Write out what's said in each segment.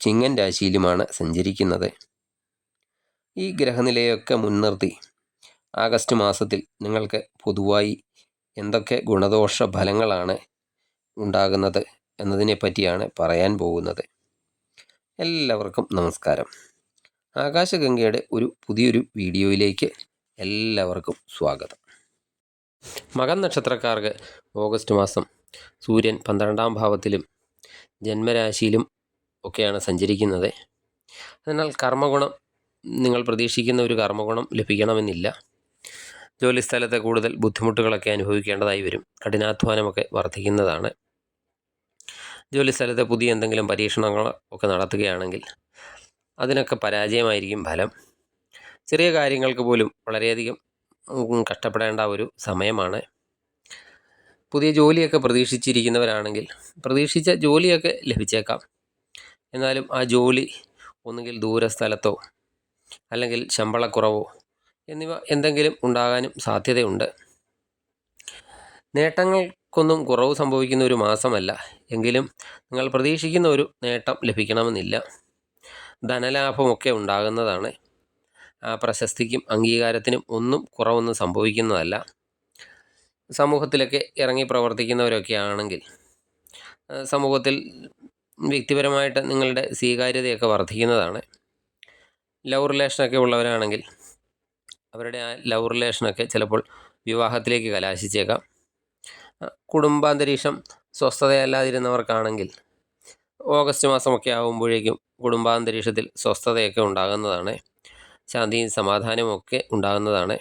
ചിങ്ങൻ രാശിയിലുമാണ് സഞ്ചരിക്കുന്നത്. ഈ ഗ്രഹനിലയൊക്കെ മുൻനിർത്തി ആഗസ്റ്റ് മാസത്തിൽ നിങ്ങൾക്ക് പൊതുവായി എന്തൊക്കെ ഗുണദോഷ ഫലങ്ങളാണ് ഉണ്ടാകുന്നത് എന്നതിനെ പറ്റിയാണ് പറയാൻ പോകുന്നത്. എല്ലാവർക്കും നമസ്കാരം. ആകാശഗംഗയുടെ ഒരു പുതിയൊരു വീഡിയോയിലേക്ക് എല്ലാവർക്കും സ്വാഗതം. മകൻ നക്ഷത്രക്കാർക്ക് ഓഗസ്റ്റ് മാസം സൂര്യൻ പന്ത്രണ്ടാം ഭാവത്തിലും ജന്മരാശിയിലും ഒക്കെയാണ് സഞ്ചരിക്കുന്നത്. അതിനാൽ കർമ്മഗുണം നിങ്ങൾ പ്രതീക്ഷിക്കുന്ന ഒരു കർമ്മഗുണം ലഭിക്കണമെന്നില്ല. ജോലിസ്ഥലത്തെ കൂടുതൽ ബുദ്ധിമുട്ടുകളൊക്കെ അനുഭവിക്കേണ്ടതായി വരും. കഠിനാധ്വാനമൊക്കെ വർദ്ധിക്കുന്നതാണ്. ജോലിസ്ഥലത്തെ പുതിയ എന്തെങ്കിലും പരീക്ഷണങ്ങൾ ഒക്കെ നടത്തുകയാണെങ്കിൽ അതിനൊക്കെ പരാജയമായിരിക്കും ഫലം. ചെറിയ കാര്യങ്ങൾക്ക് പോലും വളരെയധികം കഷ്ടപ്പെടേണ്ട ഒരു സമയമാണ്. പുതിയ ജോലിയൊക്കെ പ്രതീക്ഷിച്ചിരിക്കുന്നവരാണെങ്കിൽ പ്രതീക്ഷിച്ച ജോലിയൊക്കെ ലഭിച്ചേക്കാം. എന്നാലും ആ ജോലി ഒന്നുകിൽ ദൂരസ്ഥലത്തോ അല്ലെങ്കിൽ ശമ്പളക്കുറവോ എന്നിവ എന്തെങ്കിലും ഉണ്ടാകാനും സാധ്യതയുണ്ട്. നേട്ടങ്ങൾക്കൊന്നും കുറവ് സംഭവിക്കുന്ന ഒരു മാസമല്ല. എങ്കിലും നിങ്ങൾ പ്രതീക്ഷിക്കുന്ന ഒരു നേട്ടം ലഭിക്കണമെന്നില്ല. ധനലാഭമൊക്കെ ഉണ്ടാകുന്നതാണ്. ആ പ്രശസ്തിക്കും അംഗീകാരത്തിനും ഒന്നും കുറവൊന്നും സംഭവിക്കുന്നതല്ല. സമൂഹത്തിലൊക്കെ ഇറങ്ങി പ്രവർത്തിക്കുന്നവരൊക്കെ ആണെങ്കിൽ സമൂഹത്തിൽ വ്യക്തിപരമായിട്ട് നിങ്ങളുടെ സ്വീകാര്യതയൊക്കെ വർദ്ധിക്കുന്നതാണ്. ലവ് റിലേഷനൊക്കെ ഉള്ളവരാണെങ്കിൽ അവരുടെ ആ ലവ് റിലേഷനൊക്കെ ചിലപ്പോൾ വിവാഹത്തിലേക്ക് കലാശിച്ചേക്കാം. കുടുംബാന്തരീക്ഷം സ്വസ്ഥതയല്ലാതിരുന്നവർക്കാണെങ്കിൽ ഓഗസ്റ്റ് മാസമൊക്കെ ആകുമ്പോഴേക്കും കുടുംബാന്തരീക്ഷത്തിൽ സ്വസ്ഥതയൊക്കെ ഉണ്ടാകുന്നതാണ്. ശാന്തിയും സമാധാനവും ഒക്കെ ഉണ്ടാകുന്നതാണ്.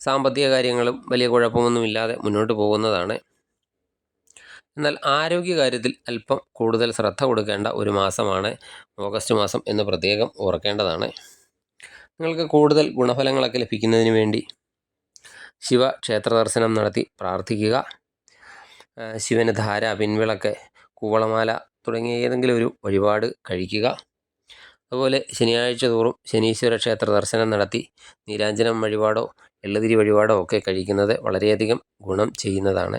സാമ്പത്തിക കാര്യങ്ങളും വലിയ കുഴപ്പമൊന്നുമില്ലാതെ മുന്നോട്ട് പോകുന്നതാണ്. എന്നാൽ ആരോഗ്യകാര്യത്തിൽ അല്പം കൂടുതൽ ശ്രദ്ധ കൊടുക്കേണ്ട ഒരു മാസമാണ് ഓഗസ്റ്റ് മാസം എന്ന് പ്രത്യേകം ഓർക്കേണ്ടതാണ്. നിങ്ങൾക്ക് കൂടുതൽ ഗുണഫലങ്ങളൊക്കെ ലഭിക്കുന്നതിന് വേണ്ടി ശിവ ക്ഷേത്ര ദർശനം നടത്തി പ്രാർത്ഥിക്കുക. ശിവന് ധാര പിൻവിളക്ക് കൂവളമാല തുടങ്ങിയ ഏതെങ്കിലും ഒരു വഴിപാട് കഴിക്കുക. അതുപോലെ ശനിയാഴ്ച തോറും ശനീശ്വര ക്ഷേത്ര ദർശനം നടത്തി നീരാഞ്ജനം വഴിപാടോ എള്ളുതിരി വഴിപാടോ ഒക്കെ കഴിക്കുന്നത് വളരെയധികം ഗുണം ചെയ്യുന്നതാണ്.